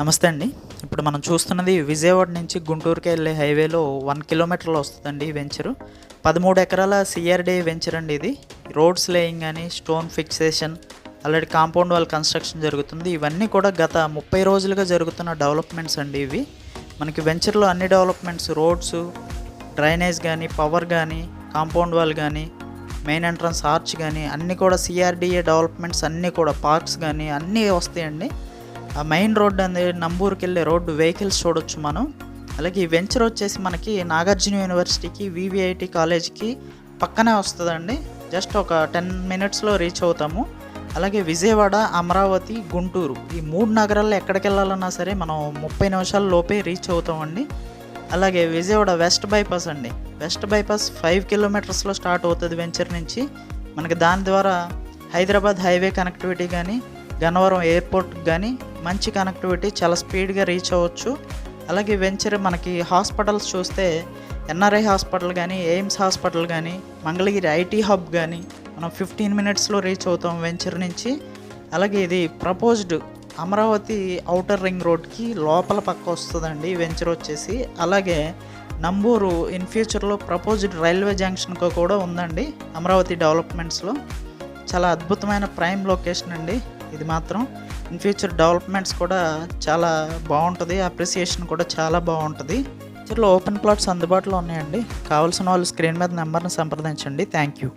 నమస్తే అండి. ఇప్పుడు మనం చూస్తున్నది విజయవాడ నుంచి గుంటూరుకి వెళ్ళే హైవేలో వన్ కిలోమీటర్లో వస్తుందండి ఈ వెంచరు. పదమూడు ఎకరాల సిఆర్డీ వెంచర్ అండి ఇది. రోడ్స్ లేయింగ్ కానీ stone fixation already compound wall construction జరుగుతుంది. ఇవన్నీ కూడా గత ముప్పై రోజులుగా జరుగుతున్న డెవలప్మెంట్స్ అండి ఇవి. మనకి వెంచర్లో అన్ని డెవలప్మెంట్స్ రోడ్స్ డ్రైనేజ్ కానీ పవర్ కానీ కాంపౌండ్ వాల్ కానీ మెయిన్ ఎంట్రన్స్ ఆర్చ్ కానీ అన్నీ కూడా సిఆర్డిఏ డెవలప్మెంట్స్ అన్నీ కూడా పార్క్స్ కానీ అన్నీ వస్తాయండి. ఆ మెయిన్ రోడ్ అనేది నంబూరుకి వెళ్ళే రోడ్డు వెహికల్స్ చూడొచ్చు మనం. అలాగే ఈ వెంచర్ వచ్చేసి మనకి నాగార్జున యూనివర్సిటీకి వివిఐటి కాలేజ్కి పక్కనే వస్తుందండి. జస్ట్ ఒక టెన్ మినిట్స్లో రీచ్ అవుతాము. అలాగే విజయవాడ అమరావతి గుంటూరు ఈ మూడు నగరాల్లో ఎక్కడికి వెళ్ళాలన్నా సరే మనం ముప్పై నిమిషాల లోపే రీచ్ అవుతామండి. అలాగే విజయవాడ వెస్ట్ బైపాస్ అండి. వెస్ట్ బైపాస్ ఫైవ్ కిలోమీటర్స్లో స్టార్ట్ అవుతుంది వెంచర్ నుంచి. మనకి దాని ద్వారా హైదరాబాద్ హైవే కనెక్టివిటీ కానీ గన్నవరం ఎయిర్పోర్ట్ కానీ మంచి కనెక్టివిటీ చాలా స్పీడ్గా రీచ్ అవ్వచ్చు. అలాగే వెంచర్ మనకి హాస్పిటల్స్ చూస్తే ఎన్ఆర్ఐ హాస్పిటల్ కానీ ఎయిమ్స్ హాస్పిటల్ కానీ మంగళగిరి ఐటీ హబ్ కానీ మనం ఫిఫ్టీన్ మినిట్స్లో రీచ్ అవుతాం వెంచర్ నుంచి. అలాగే ఇది ప్రపోజ్డ్ అమరావతి ఔటర్ రింగ్ రోడ్కి లోపల పక్క వస్తుందండి వెంచర్ వచ్చేసి. అలాగే నంబూరు ఇన్ ఫ్యూచర్లో ప్రపోజ్డ్ రైల్వే జంక్షన్కు కూడా ఉందండి అమరావతి డెవలప్మెంట్స్లో చాలా అద్భుతమైన ప్రైమ్ లొకేషన్ అండి. ఇది మాత్రం ఇన్ ఫ్యూచర్ డెవలప్మెంట్స్ కూడా చాలా బాగుంటుంది అప్రిసియేషన్ కూడా చాలా బాగుంటుంది. ఫ్యూచర్లో ఓపెన్ ప్లాట్స్ అందుబాటులో ఉన్నాయండి. కావాల్సిన వాళ్ళు స్క్రీన్ మీద నెంబర్ని సంప్రదించండి. Thank you